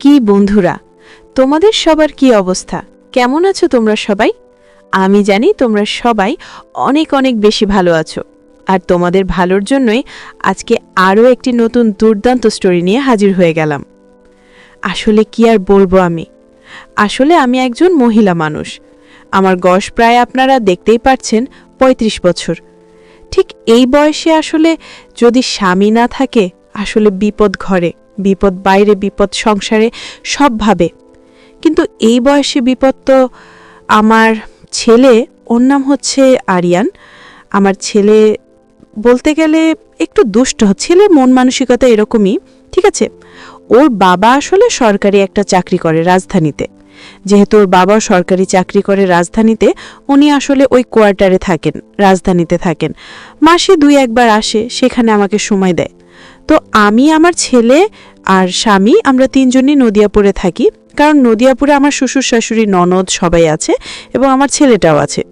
কি বন্ধুরা, তোমাদের সবার কি অবস্থা? কেমন আছো তোমরা সবাই? আমি জানি তোমরা সবাই অনেক অনেক বেশি ভালো আছো। আর তোমাদের ভালোর জন্যই আজকে আরও একটি নতুন দুর্দান্ত স্টোরি নিয়ে হাজির হয়ে গেলাম। আসলে কি আর বলব আমি? আসলে আমি একজন মহিলা মানুষ। আমার গস প্রায় আপনারা দেখতেই পাচ্ছেন ৩৫ বছর। ঠিক এই বয়সে আসলে যদি স্বামী না থাকে, আসলে বিপদ ঘরে। বিপদ বাইরে, বিপদ সংসারে, সবভাবে। কিন্তু এই বয়সে বিপদ তো আমার ছেলে, ওর নাম হচ্ছে আরিয়ান। আমার ছেলে বলতে গেলে একটু দুষ্ট, ছেলের মন মানসিকতা এরকমই, ঠিক আছে? ওর বাবা আসলে সরকারি একটা চাকরি করে রাজধানীতে। যেহেতু ওর বাবা সরকারি চাকরি করে রাজধানীতে, উনি আসলে ওই কোয়ার্টারে থাকেন, রাজধানীতে থাকেন। মাসে দুই একবার আসে, সেখানে আমাকে সময় দেয়। তো আমি, আমার ছেলে আর স্বামী আমরা তিনজনই নদিয়াপুরে থাকি। কারণ নদিয়াপুরে আমার শ্বশুর, শাশুড়ি, ননদ সবাই আছে এবং আমার ছেলেটাও আছে।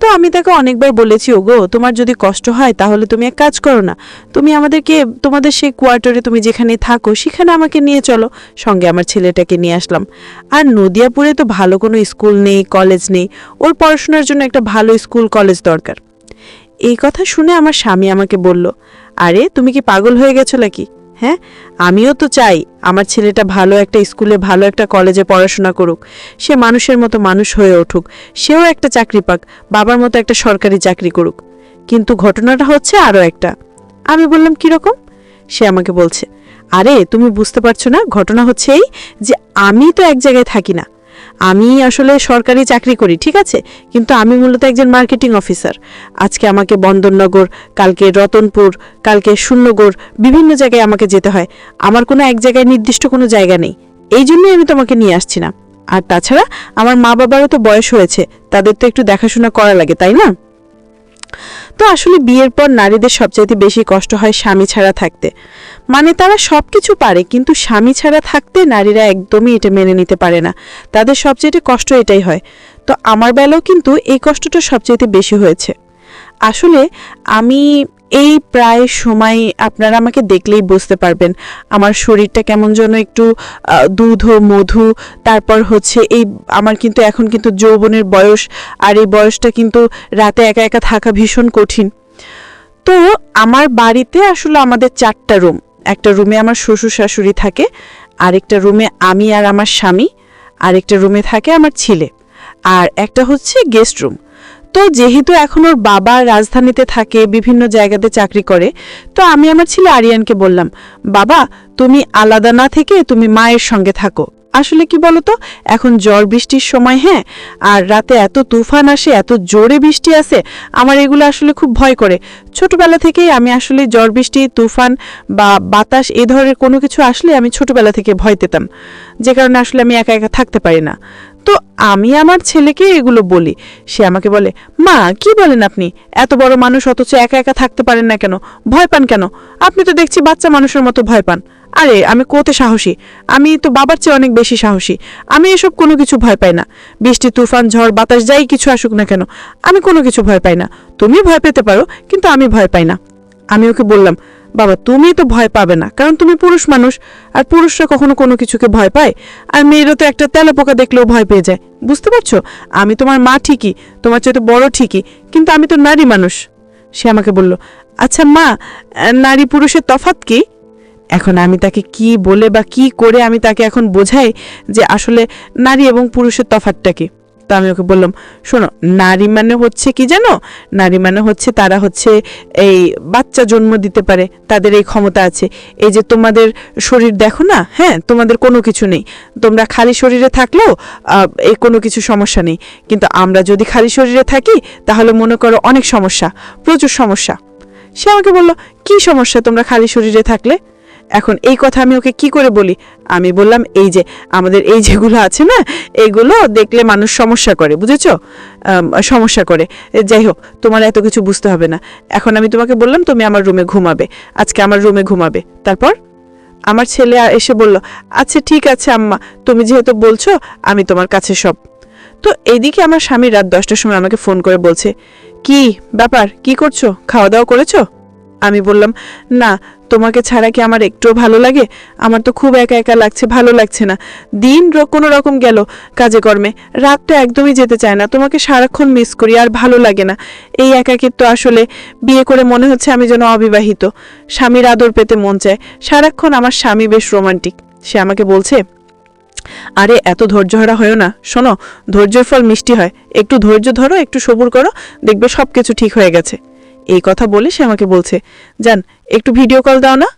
তো আমি তাকে অনেকবার বলেছি, ওগো, তোমার যদি কষ্ট হয় তাহলে তুমি এক কাজ করো না। তুমি আমাদেরকে, তোমাদের সেই কোয়ার্টারে তুমি যেখানে থাকো সেখানে আমাকে নিয়ে চলো। সঙ্গে আমার ছেলেটাকে নিয়ে আসলাম। আর নদিয়াপুরে তো ভালো কোনো স্কুল নেই, কলেজ নেই। ওর পড়াশোনার জন্য একটা ভালো স্কুল, কলেজ দরকার। এই কথা শুনে আমার স্বামী আমাকে বলল, আরে, তুমি কি পাগল হয়ে গেছো নাকি? হ্যাঁ আমিও তো চাই আমার ছেলেটা ভালো একটা স্কুলে, ভালো একটা কলেজে পড়াশোনা করুক। সে মানুষের মতো মানুষ হয়ে উঠুক। সেও একটা চাকরি পাক, বাবার মতো একটা সরকারি চাকরি করুক। কিন্তু ঘটনাটা হচ্ছে আরও একটা। আমি বললাম কীরকম সে আমাকে বলছে, আরে, তুমি বুঝতে পারছ না, ঘটনা হচ্ছে এই যে আমি তো এক জায়গায় থাকি না। আমি আসলে সরকারি চাকরি করি, ঠিক আছে? কিন্তু আমি মূলত একজন মার্কেটিং অফিসার আজকে আমাকে বন্দরনগর, কালকে রতনপুর, কালকে শূন্যগড় বিভিন্ন জায়গায় আমাকে যেতে হয়। আমার কোনো এক জায়গায় নির্দিষ্ট কোনো জায়গা নেই। এই জন্যই আমি তোমাকে নিয়ে আসছি না। আর তাছাড়া আমার মা বাবারও তো বয়স হয়েছে, তাদের তো একটু দেখাশোনা করা লাগে, তাই না? তো আসলে বিয়ের পর নারীদের সবচাইতে বেশি কষ্ট হয় স্বামী ছাড়া থাকতে। মানে তারা সব কিছু পারে, কিন্তু স্বামী ছাড়া থাকতে নারীরা একদমই এটা মেনে নিতে পারে না। তাদের সবচেয়ে কষ্ট এটাই হয়। তো আমার বেলাও কিন্তু এই কষ্টটা সবচাইতে বেশি হয়েছে। আসলে আমি এই প্রায় সময় আপনারা আমাকে দেখলেই বুঝতে পারবেন আমার শরীরটা কেমন যেন একটু দুধ মধু, তারপর হচ্ছে এই আমার কিন্তু এখন কিন্তু যৌবনের বয়স আর এই বয়সটা কিন্তু রাতে একা একা থাকা ভীষণ কঠিন। তো আমার বাড়িতে আসলে আমাদের চারটা রুম, একটা রুমে আমার শ্বশুর শাশুড়ি থাকে, আরেকটা রুমে আমি আর আমার স্বামী, আরেকটা রুমে থাকে আমার ছেলে, আর একটা হচ্ছে গেস্ট রুম তো যেহেতু এখন ওর বাবা রাজধানীতে থাকে, বিভিন্ন জায়গাতে চাকরি করে, তো আমি আমার ছেলে আরিয়ানকে বললাম, বাবা, তুমি আলাদা না থেকে তুমি মায়ের সঙ্গে থাকো। আসলে কি বলতো, এখন ঝড় বৃষ্টির সময় হ্যাঁ আর রাতে এত তুফান আসে, এত জোরে বৃষ্টি আসে, আমার এগুলো আসলে খুব ভয় করে। ছোটবেলা থেকেই আমি আসলে ঝড় বৃষ্টি, তুফান বা বাতাস এ ধরনের কোনো কিছু আসলে আমি ছোটবেলা থেকে ভয় পেতাম, যে কারণে আসলে আমি একা একা থাকতে পারি না। তো আমি আমার ছেলেকে এগুলো বলি। সে আমাকে বলে, মা, কি বলেন আপনি? এত বড় মানুষ অথচ একা একা থাকতে পারেন না কেন? ভয় পান কেন? আপনি তো দেখছি বাচ্চা মানুষের মতো ভয় পান। আরে, আমি কোতে সাহসী? আমি তো বাবার চেয়ে অনেক বেশি সাহসী। আমি এসব কোনো কিছু ভয় পাই না। বৃষ্টি, তুফান, ঝড়, বাতাস, যাই কিছু আসুক না কেন, আমি কোনো কিছু ভয় পাই না। তুমি ভয় পেতে পারো, কিন্তু আমি ভয় পাই না। আমি ওকে বললাম, বাবা তুমি তো ভয় পাবে না, কারণ তুমি পুরুষ মানুষ, আর পুরুষরা কখনো কোনো কিছুকে ভয় পায়, আর মেয়েরা তো একটা তেলা পোকা দেখলেও ভয় পেয়ে যায়। বুঝতে পারছ? আমি তোমার মা ঠিকই, তোমার চেয়ে তো বড় ঠিকই, কিন্তু আমি তো নারী মানুষ। সে আমাকে বলল আচ্ছা মা, নারী পুরুষের তফাৎ কি? এখন আমি তাকে কি বলে বা কি করে আমি তাকে এখন বোঝাই যে আসলে নারী এবং পুরুষের তফাৎটা কি। তো আমি ওকে বললাম, শোনো, নারী মানে হচ্ছে কি জানো? নারী মানে হচ্ছে তারা হচ্ছে এই বাচ্চা জন্ম দিতে পারে, তাদের এই ক্ষমতা আছে। এই যে তোমাদের শরীর দেখো না হ্যাঁ তোমাদের কোনো কিছু নেই। তোমরা খালি শরীরে থাকলেও এই কোনো কিছু সমস্যা নেই। কিন্তু আমরা যদি খালি শরীরে থাকি, তাহলে মনে করো অনেক সমস্যা, প্রচুর সমস্যা। সে আমাকে বলল, কি সমস্যা তোমরা খালি শরীরে থাকলে? এখন এই কথা আমি ওকে কি করে বলি? আমি বললাম, এই যে, আমাদের এই যেগুলো আছে না এইগুলো দেখলে মানুষ সমস্যা করে, বুঝেছ? সমস্যা করে। যাই হোক, তোমার এত কিছু বুঝতে হবে না। এখন আমি তোমাকে বললাম, তুমি আমার রুমে ঘুমাবে। আজকে আমার রুমে ঘুমাবে। তারপর? আমার ছেলে এসে বলল আচ্ছা ঠিক আছে, আম্মা। তুমি যেহেতু বলছো, আমি তোমার কাছে সব। তো এইদিকে আমার স্বামী রাত দশটার সময় আমাকে ফোন করে বলছে, কি ব্যাপার? কি করছ? খাওয়া দাওয়া করেছ? আমি বললাম, না, তোমাকে ছাড়া কি আমার একটুও ভালো লাগে? আমার তো খুব একা একা লাগছে, ভালো লাগছে না। দিন কোনো রকম গেল কাজে কর্মে। রাতটা একদমই যেতে চায় না। তোমাকে সারাক্ষণ মিস করি, আর ভালো লাগে না। এই একাকিত্ব আসলে বিয়ে করে মনে হচ্ছে আমি যেন অবিবাহিত। স্বামীর আদর পেতে মন চায়। সারাক্ষণ আমার স্বামী বেশ রোমান্টিক সে আমাকে বলছে, আরে, এত ধৈর্যহারা হয়েও না। শোনো, ধৈর্যের ফল মিষ্টি হয়। একটু ধৈর্য ধরো, একটু সবুর করো, দেখবে সব কিছু ঠিক হয়ে গেছে। এই কথা বলে সে আমাকে বলছে যান একটু ভিডিও কল দাও না?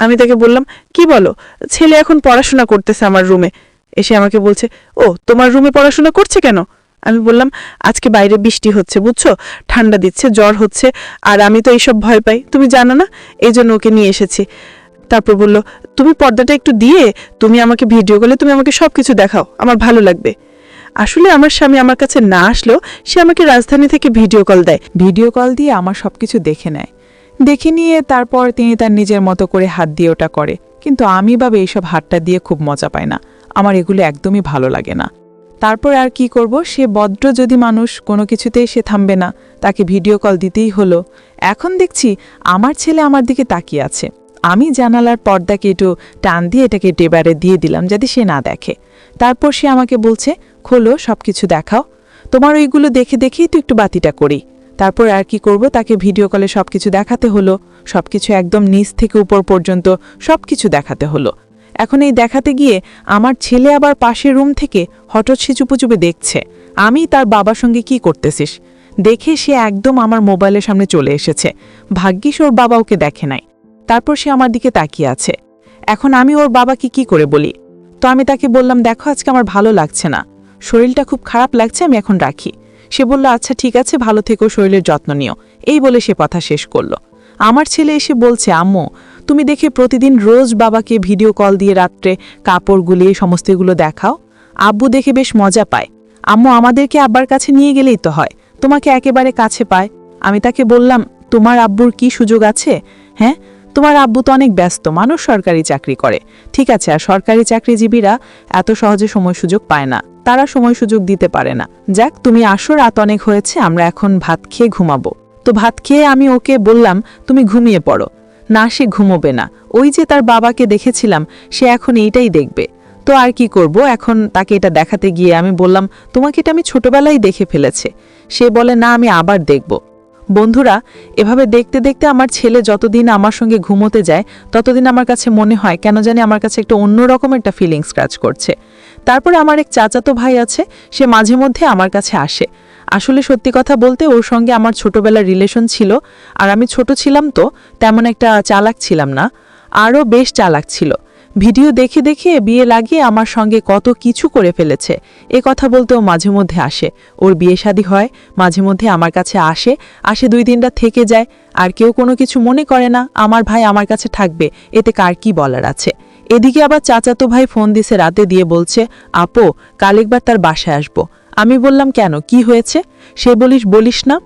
আমি তাকে বললাম, কি বলো? ছেলে এখন পড়াশোনা করতেছে আমার রুমে এসে আমাকে বলছে, ও, তোমার রুমে পড়াশোনা করছে কেন? আমি বললাম, আজকে বাইরে বৃষ্টি হচ্ছে, বুঝছ? ঠান্ডা দিচ্ছে, জ্বর হচ্ছে, আর আমি তো এইসব ভয় পাই। তুমি জানো না? এই জন্য ওকে নিয়ে এসেছি। তারপর বলল, তুমি পর্দাটা একটু দিয়ে, তুমি আমাকে ভিডিও কলে তুমি আমাকে সব কিছু দেখাও, আমার ভালো লাগবে। আসলে আমার স্বামী আমার কাছে না আসলেও সে আমাকে রাজধানী থেকে ভিডিও কল দেয়। ভিডিও কল দিয়ে আমার সব কিছু দেখে নেয়। দেখে নিয়ে তারপর তিনি তার নিজের মতো করে হাত দিয়ে ওটা করে। কিন্তু আমি ভাবে এইসব হাতটা দিয়ে খুব মজা পাই না। আমার এগুলো একদমই ভালো লাগে না। তারপর আর কি করব? সে বদ্র যদি মানুষ, কোনো কিছুতেই সে থামবে না। তাকে ভিডিও কল দিতেই হলো। এখন দেখছি আমার ছেলে আমার দিকে তাকিয়ে আছে। আমি জানালার পর্দাকে একটু টান দিয়ে এটাকে ডেবারে দিয়ে দিলাম যাতে সে না দেখে। তারপর সে আমাকে বলছে, খোলো সব কিছু দেখাও। তোমার ওইগুলো দেখে দেখেই তো একটু বাতিটা করি। তারপর আর কি করব? তাকে ভিডিও কলে সবকিছু দেখাতে হলো। সবকিছু একদম নিচ থেকে উপর পর্যন্ত সবকিছু দেখাতে হলো। এখন এই দেখাতে গিয়ে আমার ছেলে আবার পাশের রুম থেকে হঠাৎ সে চুপে চুপে দেখছে। আমি তার বাবার সঙ্গে কি করতেছিস? দেখে সে একদম আমার মোবাইলের সামনে চলে এসেছে। ভাগ্যিস ওর বাবা ওকে দেখে নাই। তারপর সে আমার দিকে তাকিয়ে আছে। এখন আমি ওর বাবাকে কি করে বলি? তো আমি তাকে বললাম, দেখো, আজকে আমার ভালো লাগছে না। শরীরটা খুব খারাপ লাগছে, আমি এখন রাখি। সে বলল আচ্ছা ঠিক আছে, ভালো থেকো, শরীরের যত্ন নিও। এই বলে সে কথা শেষ করল। আমার ছেলে এসে বলছে, আম্মু, তুমি দেখে প্রতিদিন রোজ বাবাকে ভিডিও কল দিয়ে রাত্রে কাপড় গুলিয়ে সমস্ত এগুলো দেখাও। আব্বু দেখে বেশ মজা পায়। আম্মু, আমাদেরকে আব্বার কাছে নিয়ে গেলেই তো হয়। তোমাকে একেবারে কাছে পায়। আমি তাকে বললাম, তোমার আব্বুর কি সুযোগ আছে? হ্যাঁ তোমার আব্বু তো অনেক ব্যস্ত, মানুষ সরকারি চাকরি করে। ঠিক আছে, আর সরকারি চাকরিজীবীরা এত সহজে সময় সুযোগ পায় না। তারা সময় সুযোগ দিতে পারে না। যাক, তুমি আসো, রাত অনেক হয়েছে, আমরা এখন ভাত খেয়ে ঘুমাবো। তো ভাত খেয়ে আমি ওকে বললাম, তুমি ঘুমিয়ে পড়ো। না, সে ঘুমোবে না। ওই যে তার বাবাকে দেখেছিলাম, সে এখন এইটাই দেখবে। তো আর কি করব? এখন তাকে এটা দেখাতে গিয়ে আমি বললাম, তোমাকে এটা আমি ছোটবেলায় দেখে ফেলেছে। সে বলে, না, আমি আবার দেখব। বন্ধুরা, এভাবে দেখতে দেখতে আমার ছেলে যতদিন আমার সঙ্গে ঘুমোতে যায়, ততদিন আমার কাছে মনে হয় কেন জানি আমার কাছে একটা অন্যরকম একটা ফিলিংস কাজ করছে। তারপরে আমার এক চাচাতো ভাই আছে, সে মাঝে মধ্যে আমার কাছে আসে। আসলে সত্যি কথা বলতে ওর সঙ্গে আমার ছোটবেলার রিলেশন ছিল, আর আমি ছোট ছিলাম তো, তেমন একটা চালাক ছিলাম না, আরও বেশ চালাক ছিল। ভিডিও দেখে দেখে বিয়ে লাগিয়ে আমার সঙ্গে কত কিছু করে ফেলেছে। এ কথা বলতেও মাঝে মধ্যে আসে। ওর বিয়ে শাদী হয়, মাঝে মধ্যে আমার কাছে আসে আসে দুই দিনটা থেকে যায়। আর কেউ কোনো কিছু মনে করে না, আমার ভাই আমার কাছে থাকবে, এতে কার কি বলার আছে? এদিকে আবার চাচাতো ভাই ফোন দিছে রাতে দিয়ে বলছে, আপো, কাল একবার তার বাসায় আসব। আমি বললাম, কেন? কি হয়েছে? সে বলিস বলিস না,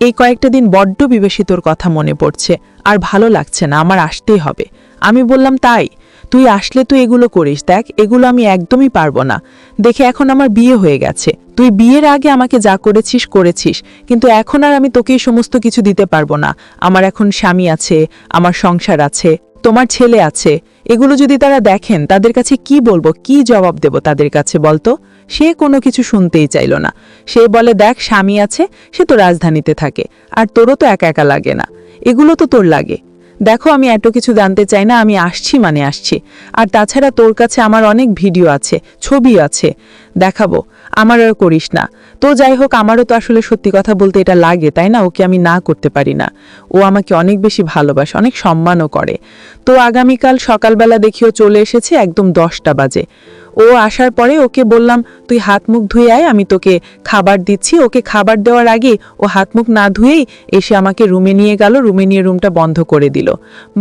এই কয়েকটা দিন বড্ড বিবেশী তোর কথা মনে পড়ছে, আর ভালো লাগছে না, আমার আসতেই হবে। আমি বললাম, তাই? তুই আসলে তুই এগুলো করিস, দেখ, এগুলো আমি একদমই পারব না। দেখে এখন আমার বিয়ে হয়ে গেছে। তুই বিয়ের আগে আমাকে যা করেছিস করেছিস। কিন্তু এখন আর আমি তোকে সমস্ত কিছু দিতে পারব না। আমার এখন স্বামী আছে, আমার সংসার আছে, তোমার ছেলে আছে। এগুলো যদি তারা দেখেন, তাদের কাছে কি বলব, কি জবাব দেব তাদের কাছে বলতো? সে কোনো কিছু শুনতেই চাইল না। সে বলে, দেখ, স্বামী আছে, সে তো রাজধানীতে থাকে। আর তোরও তো একা একা লাগে না। এগুলো তো তোর লাগে। দেখো, আমি এত কিছু জানতে চাই না, আমি আসছি মানে আসছি। আর তাছাড়া তোর কাছে আমার অনেক ভিডিও আছে ছবি আছে। দেখাবো, আমার আর করিস না। তো যাই হোক, আমারও তো আসলে সত্যি কথা বলতে এটা লাগে, তাই না? ওকে আমি না করতে পারি না। ও আমাকে অনেক বেশি ভালোবাসে, অনেক সম্মানও করে। তো আগামীকাল সকালবেলা দেখিও চলে এসেছে একদম দশটা বাজে। ও আসার পরে ওকে বললাম তুই হাত মুখ ধুয়ে আয়, আমি তোকে খাবার দিচ্ছি। ওকে খাবার দেওয়ার আগে ও হাত মুখ না ধুয়েই এসে আমাকে রুমে নিয়ে গেল, রুমে নিয়ে রুমটা বন্ধ করে দিল।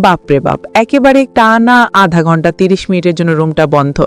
বাপরে বাপ, একেবারে টানা আধা ঘণ্টা, তিরিশ মিনিটের জন্য রুমটা বন্ধ।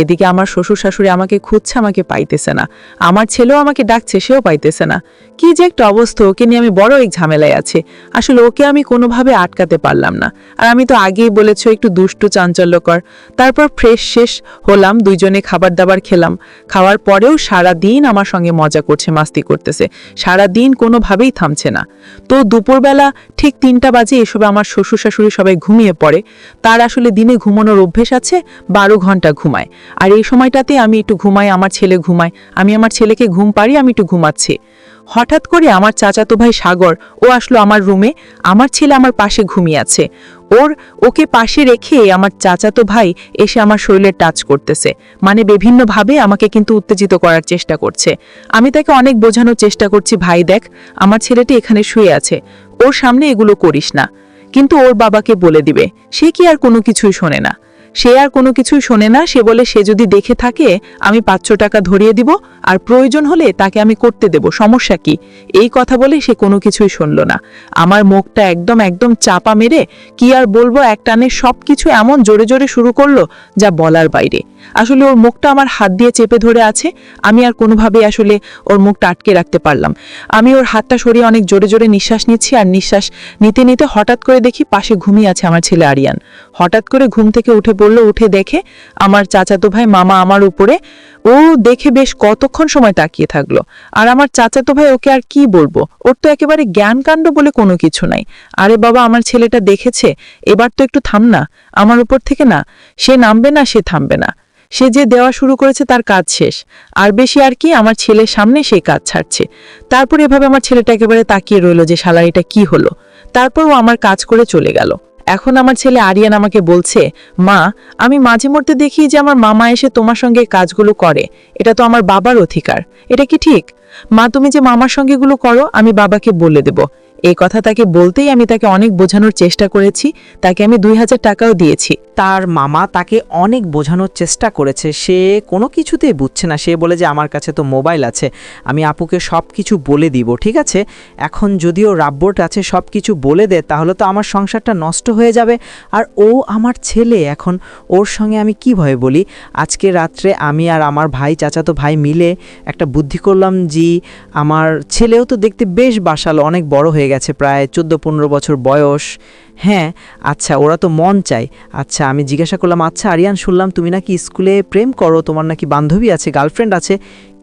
এদিকে আমার শ্বশুর শাশুড়ি আমাকে খুঁজছে, আমাকে পাইতেছে না। আমার ছেলেও আমাকে ডাকছে, সেও পাইতেছে না। কি যে একটা অবস্থা, ওকে নিয়ে আমি বড় এক ঝামেলায় আছি। আসলে ওকে আমি কোনোভাবে আটকাতে পারলাম না। আর আমি তো আগেই বলেছ, একটু দুষ্টু চাঞ্চল্যকর। তারপর ফ্রেশ শেষ হলাম, দুইজনে খাবার দাবার খেলাম। খাওয়ার পরেও সারা দিন আমার সঙ্গে মজা করছে, মাস্তি করতেছে। সারা দিন কোনোভাবেই থামছে না। তো দুপুরবেলা ঠিক তিনটা বাজে এসবে আমার শ্বশুর শাশুড়ি সবাই ঘুমিয়ে পড়ে। তার আসলে দিনে ঘুমানোর অভ্যেস আছে, বারো ঘণ্টা ঘুমায়। আর এই সময়টাতে আমি একটু ঘুমাই, আমার ছেলে ঘুমায়। আমি আমার ছেলেকে ঘুম পারি আমি একটু ঘুমাচ্ছি। হঠাৎ করে আমার চাচাতো ভাই সাগর, ও আসলো আমার রুমে। আমার ছেলে আমার পাশে ঘুমিয়ে আছে। ওর ওকে পাশে রেখে আমার চাচাতো ভাই এসে আমার শরীরে টাচ করতেছে। মানে বিভিন্নভাবে আমাকে কিন্তু উত্তেজিত করার চেষ্টা করছে। আমি তাকে অনেক বোঝানোর চেষ্টা করছি, ভাই দেখ, আমার ছেলেটি এখানে শুয়ে আছে। ওর সামনে এগুলো করিস না। কিন্তু ওর বাবাকে বলে দিবে। সে কি আর কোনো কিছুই শোনে না। সে আর কোনো কিছুই শোনে না। সে বলে, সে যদি দেখে থাকে, আমি পাঁচশো টাকা ধরিয়ে দিব আর প্রয়োজন হলে তাকে আমি করতে দেব। সমস্যা কি? এই কথা বলে সে কোনো কিছুই শুনল না। আমার মুখটা একদম একদম চাপা মেরে কি আর বলব, এক টানে সব কিছু এমন জোরে জোরে শুরু করল যা বলার বাইরে। আসলে ওর মুখটা আমার হাত দিয়ে চেপে ধরে আছে। আমি আর কোনোভাবেই আসলে ওর মুখটা আটকে রাখতে পারলাম। আমি ওর হাতটা সরিয়ে অনেক জোরে জোরে নিঃশ্বাস নিচ্ছি আর নিঃশ্বাস নিতে নিতে হঠাৎ করে দেখি পাশে ঘুমিয়ে আছে আমার ছেলে আরিয়ান। হঠাৎ করে ঘুম থেকে উঠে পড়ল উঠে দেখে আমার চাচাতো ভাই মামা আমার উপরে। ও দেখে বেশ কতক্ষণ সময় তাকিয়ে থাকল। আর আমার চাচাতো ভাই ওকে আর কি বলব? ওর তো একেবারে জ্ঞানকাণ্ড বলে কোনো কিছু নাই। আরে বাবা, আমার ছেলেটা দেখেছে? এবার তো একটু থাম না। আমার উপর থেকে না। সে নামবে না, সে থামবে না। সে যে দেওয়া শুরু করেছে তার কাজ শেষ। আর বেশি আর কি, আমার ছেলের সামনে সেই কাজ ছাড়ছে। তারপর এভাবে আমার ছেলেটা একেবারে তাকিয়ে রইল যে শালা এটা কি হলো? তারপর ও আমার কাজ করে চলে গেল। এখন আমার ছেলে আরিয়ান আমাকে বলছে, মা, আমি মাঝে মধ্যে দেখি যে আমার মামা এসে তোমার সঙ্গে কাজগুলো করে। এটা তো আমার বাবার অধিকার। এটা কি ঠিক? মা, তুমি যে মামার সঙ্গে এগুলো করো, আমি বাবাকে বলে দেব। এই কথা তাকে বলতেই আমি তাকে অনেক বোঝানোর চেষ্টা করেছি। তাকে আমি দুই হাজার টাকাও দিয়েছি। তার মামা তাকে অনেক বোঝানোর চেষ্টা করেছে। সে কোনো কিছুতেই বুঝছে না। সে বলে যে, আমার কাছে তো মোবাইল আছে। আমি আপুকে সব কিছু বলে দিব, ঠিক আছে? এখন যদিও রাব্বর কাছে সব কিছু বলে দেয় তাহলে তো আমার সংসারটা নষ্ট হয়ে যাবে। আর ও আমার ছেলে। এখন ওর সঙ্গে আমি কীভাবে বলি? আজকে রাত্রে আমি আর আমার ভাই, চাচাতো ভাই মিলে একটা বুদ্ধি করলাম আমার ছেলেও তো দেখতে বেশ বাসালো, অনেক বড় হয়ে গেছে প্রায় চোদ্দ পনেরো বছর বয়স। হ্যাঁ আচ্ছা ওরা তো মন চায়। আচ্ছা আমি জিজ্ঞাসা করলাম আচ্ছা আরিয়ান, শুনলাম তুমি নাকি স্কুলে প্রেম করো, তোমার নাকি বান্ধবী আছে, গার্লফ্রেন্ড আছে।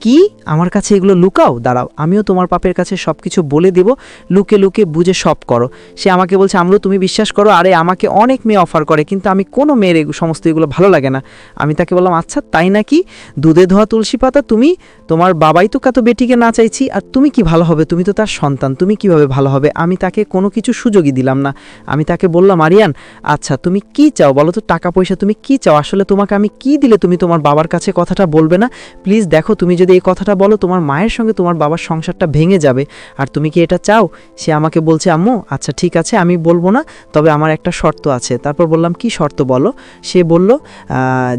কি? আমার কাছে এগুলো লুকাও। দাঁড়াও, আমিও তোমার পাপের কাছে সব কিছু বলে দেব। লুকে লুকে বুঝে সব করো। সে আমাকে বলছে আমলো তুমি বিশ্বাস করো? আরে, আমাকে অনেক মেয়ে অফার করে, কিন্তু আমি কোনো মেয়ের সমস্ত এগুলো ভালো লাগে না। আমি তাকে বললাম আচ্ছা তাই নাকি? দুধে ধোয়া তুলসী পাতা, তুমি? তোমার বাবাই তো কাতো বেটিকে না চাইছি, আর তুমি কি ভালো হবে? তুমি তো তার সন্তান, তুমি কীভাবে ভালো হবে? আমি তাকে কোনো কিছু সুযোগই দিলাম না। আমি তাকে বললাম, আরিয়ান আচ্ছা তুমি কি চাও? বলো তো, টাকা পয়সা তুমি কি চাও? আসলে তোমাকে আমি কি দিলে তুমি তোমার বাবার কাছে কথাটা বলবে না? প্লিজ, দেখো, তুমি যদি এই কথাটা বলো, তোমার মায়ের সঙ্গে তোমার বাবার সংসারটা ভেঙে যাবে। আর তুমি কি এটা চাও? সে আমাকে বলছে, আম্মু আচ্ছা ঠিক আছে, আমি বলব না, তবে আমার একটা শর্ত আছে। তারপর বললাম, কি শর্ত বলো? সে বলল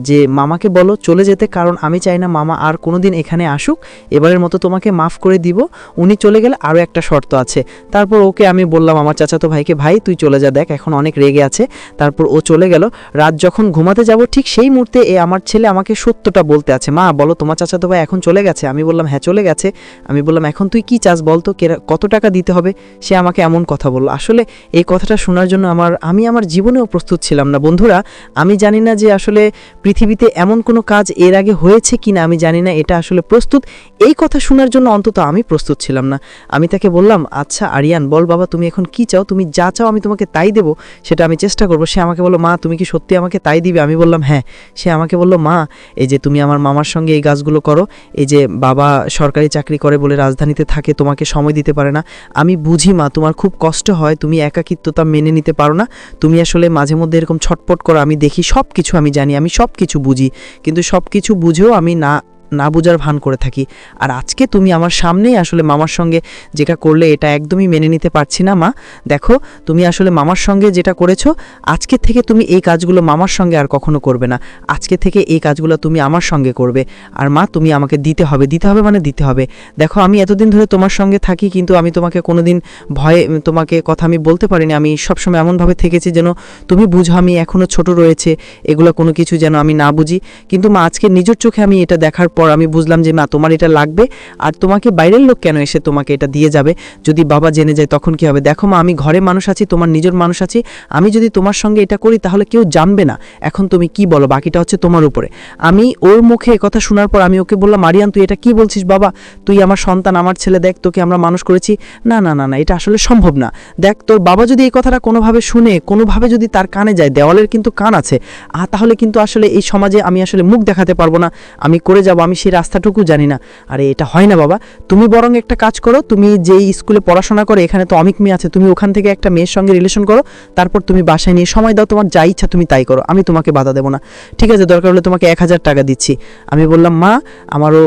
যে মামাকে বলো, চলে যেতে, কারণ আমি চাই না মামা আর কোনোদিন এখানে আসুক। এবারের মতো তোমাকে মাফ করে দিব। উনি চলে গেলে আরও একটা শর্ত আছে। তারপর ওকে আমি বললাম, আমার চাচাতো ভাইকে, ভাই, তুই চলে যা, দেখ, এখন অনেক রেগে আছে। তারপর ও চলে গেল। রাত যখন ঘুমাতে যাব, ঠিক সেই মুহূর্তে এ আমার ছেলে আমাকে সত্যটা বলতে আছে। মা, বলো, তোমার চাচাতো ভাই এখন চলে গেছে। আমি বললাম হ্যাঁ চলে গেছে। আমি বললাম, এখন তুই কি চাস বলতো কত টাকা দিতে হবে? সে আমাকে এমন কথা বলল। আসলে এই কথাটা শোনার জন্য আমার, আমি আমার জীবনেও প্রস্তুত ছিলাম না। বন্ধুরা, আমি জানি না যে আসলে পৃথিবীতে এমন কোনো কাজ এর আগে হয়েছে কিনা, আমি জানি না, এটা আসলে প্রস্তুত। এই কথা শোনার জন্য অন্তত আমি প্রস্তুত ছিলাম না। আমি তাকে বললাম আচ্ছা আরিয়ান, বল বাবা, তুমি এখন কি চাও? তুমি যা চাও আমি তোমাকে তাই দেব, সেটা আমি চেষ্টা করব। সে আমাকে বলল, মা, তুমি কি সত্যি আমাকে তাই দিবে? আমি বললাম হ্যাঁ। সে আমাকে বলল, মা, এই যে তুমি আমার মামার সঙ্গে এই কাজগুলো করো, এই যে বাবা সরকারি চাকরি করে বলে রাজধানীতে থাকে, তোমাকে সময় দিতে পারে না। আমি বুঝি মা, তোমার খুব কষ্ট হয়, তুমি একাকিত্বতা মেনে নিতে পারো না। তুমি আসলে মাঝে মধ্যে এরকম ছটপট করো, আমি দেখি সব কিছু আমি জানি, আমি সব কিছু বুঝি। কিন্তু সব কিছু বুঝেও আমি না না বুঝার ভান করে থাকি। আর আজকে তুমি আমার সামনেই আসলে মামার সঙ্গে যেটা করলে এটা একদমই মেনে নিতে পারছি না, মা। দেখো, তুমি আসলে মামার সঙ্গে যেটা করেছ, আজকে থেকে তুমি এই কাজগুলো মামার সঙ্গে আর কখনো করবে না। আজকে থেকে এই কাজগুলো তুমি আমার সঙ্গে করবে। আর মা, তুমি আমাকে দিতে হবে। দিতে হবে মানে দিতে হবে। দেখো, আমি এতদিন ধরে তোমার সঙ্গে থাকি, কিন্তু আমি তোমাকে কোনোদিন ভয়ে, তোমাকে কথা আমি বলতে পারিনি। আমি সবসময় এমনভাবে থেকেছি যেন তুমি বুঝো আমি এখনও ছোট রয়েছে। এগুলো কোনো কিছু যেন আমি না বুঝি। কিন্তু মা, আজকে নিজের চোখে আমি এটা দেখার পর তারপর আমি বুঝলাম যে মা তোমার এটা লাগবে আর তোমাকে বাইরের লোক কেন এসে তোমাকে এটা দিয়ে যাবে? যদি বাবা জেনে যায়, তখন কি হবে? দেখো মা, আমি ঘরে মানুষ আছি, তোমার নিজের মানুষ আছি, আমি যদি তোমার সঙ্গে এটা করি, তাহলে কেউ জানবে না। এখন তুমি কি বলো? বাকিটা হচ্ছে তোমার উপরে। আমি ওর মুখে কথা শোনার পর আমি ওকে বললাম, মারিয়ান, তুই এটা কি বলছিস বাবা? তুই আমার সন্তান, আমার ছেলে, দেখ তোকে আমরা মানুষ করেছি। না না না না, এটা আসলে সম্ভব না। দেখ, তোর বাবা যদি এই কথাটা কোনোভাবে শুনে, কোনোভাবে যদি তার কানে যায়, দেওয়ালের কিন্তু কান আছে, আ, তাহলে কিন্তু আসলে এই সমাজে আমি আসলে মুখ দেখাতে পারব না। আমি করে যাব, আমি সেই রাস্তাটুকু জানি না। আরে, এটা হয় না বাবা। তুমি বরং একটা কাজ করো, তুমি যেই স্কুলে পড়াশোনা করে, এখানে তো অমিক মেয়ে আছে, তুমি ওখান থেকে একটা মেয়ের সঙ্গে রিলেশন করো, তারপর তুমি বাসায় নিয়ে সময় দাও, তোমার যা ইচ্ছা তুমি তাই করো, আমি তোমাকে বাধা দেবো না। ঠিক আছে, দরকার হলে তোমাকে এক হাজার টাকা দিচ্ছি। আমি বললাম, মা, আমারও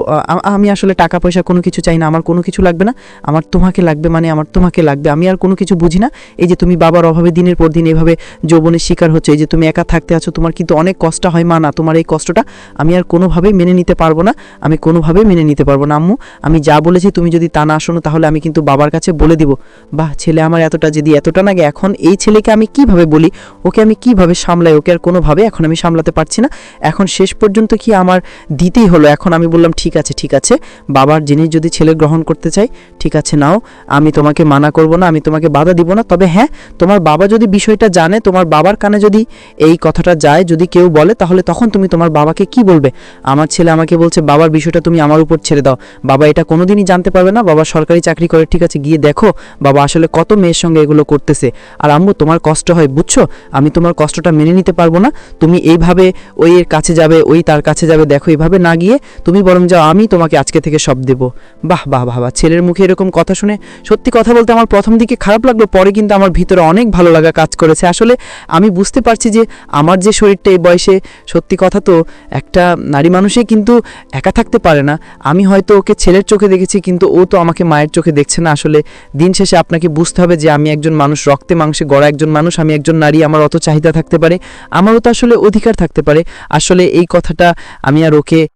আমি আসলে টাকা পয়সা কোনো কিছু চাই না, আমার কোনো কিছু লাগবে না, আমার তোমাকে লাগবে মানে আমার তোমাকে লাগবে, আমি আর কোনো কিছু বুঝি না। এই যে তুমি বাবার অভাবে দিনের পর দিন এভাবে যৌবনের শিকার হচ্ছে, এই যে তুমি একা থাকতে আছো, তোমার কিন্তু অনেক কষ্ট হয়, মা, না, তোমার এই কষ্টটা আমি আর কোনোভাবেই মেনে নিতে পারব না। আমি কোনোভাবেই মেনে নিতে পারব না, আম্মু। আমি যা বলেছি তুমি যদি তা না শোনো, তাহলে আমি কিন্তু বাবার কাছে বলে দিব। বাহ, ছেলে আমার এতটা যদি এতটা নাগে এখন এই ছেলেকে আমি কীভাবে বলি? ওকে আমি কীভাবে সামলাই? ওকে আর কোনোভাবে এখন আমি সামলাতে পারছি না। এখন শেষ পর্যন্ত কি আমার দিতেই হলো? এখন আমি বললাম, ঠিক আছে ঠিক আছে। বাবার জিনিস যদি ছেলে গ্রহণ করতে চাই ঠিক আছে, নাও। আমি তোমাকে মানা করব না, আমি তোমাকে বাধা দিব না। তবে হ্যাঁ তোমার বাবা যদি বিষয়টা জানে, তোমার বাবার কানে যদি এই কথাটা যায়, যদি কেউ বলে, তাহলে তখন তুমি তোমার বাবাকে কি বলবে? আমার ছেলে আমাকে বলছে বাবার বিষয়টা তুমি আমার উপর ছেড়ে দাও। বাবা এটা কোনোদিনই জানতে পারবে না। বাবা সরকারি চাকরি করে, ঠিক আছে, গিয়ে দেখো বাবা আসলে কত মেয়ের সঙ্গে এগুলো করতেছে। আর আম্মু, তোমার কষ্ট হয়, বুঝছ? আমি তোমার কষ্টটা মেনে নিতে পারব না। তুমি এইভাবে ওই এর কাছে যাবে, ওই তার কাছে যাবে, দেখো এইভাবে না গিয়ে তুমি বরং যাও, আমি তোমাকে আজকে থেকে সব দেব। বাহ বাহ বাহ বাহ, ছেলের মুখে এরকম কথা শুনে সত্যি কথা বলতে আমার প্রথম দিকে খারাপ লাগল, পরে কিন্তু আমার ভিতরে অনেক ভালো লাগা কাজ করেছে। আসলে আমি বুঝতে পারছি যে আমার যে শরীরটা এই বয়সে, সত্যি কথা তো একটা নারী মানুষই কিন্তু একা থাকতে পারে না। আমি হয়তো ওকে ছেলের চোখে দেখেছি, কিন্তু ও তো আমাকে মায়ের চোখে দেখছে না। আসলে দিন শেষে আপনাকে বুঝতে হবে যে আমি একজন মানুষ, রক্তে মাংসে গড়া একজন মানুষ, আমি একজন নারী, আমার অত চাহিদা থাকতে পারে। আমারও তো আসলে অধিকার থাকতে পারে। আসলে এই কথাটা আমি আর ওকে